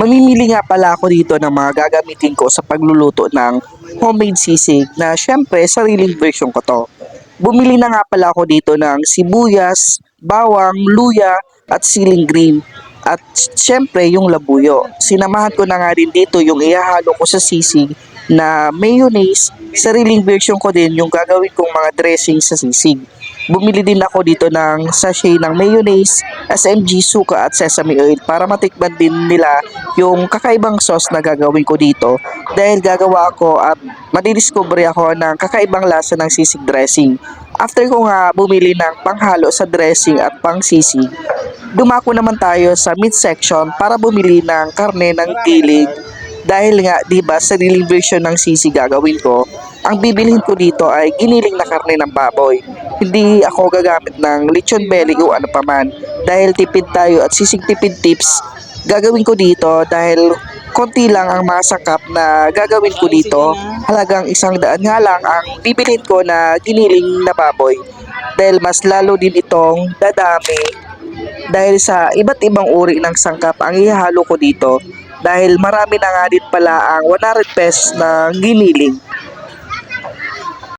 Mamimili nga pala ako dito ng mga gagamitin ko sa pagluluto ng homemade sisig na syempre sariling version ko to. Bumili na nga pala ako dito ng sibuyas, bawang, luya at siling green. At syempre yung labuyo. Sinamahan ko na nga din dito yung ihahalo ko sa sisig na mayonnaise. Sariling version ko din yung gagawin kong mga dressing sa sisig. Bumili din ako dito ng sachet ng mayonnaise, SMG, suka at sesame oil para matikman din nila yung kakaibang sauce na gagawin ko dito. Dahil gagawa ako at madidiscover ako ng kakaibang lasa ng sisig dressing. After ko nga bumili ng panghalo sa dressing at pang sisig, dumako naman tayo sa meat section para bumili ng karne ng gilig dahil nga, di ba, sariling version ng sisig gagawin ko, ang bibilhin ko dito ay giniling na karne ng baboy. Hindi ako gagamit ng lechon belly o ano paman. Dahil tipid tayo at sisig tipid tips, gagawin ko dito dahil konti lang ang mga sangkap na gagawin ko dito. Halagang isang daan nga lang ang bibilhin ko na giniling na baboy. Dahil mas lalo din itong dadami dahil sa iba't ibang uri ng sangkap ang ihahalo ko dito dahil marami na nga din pala ang 100 pesos na giniling.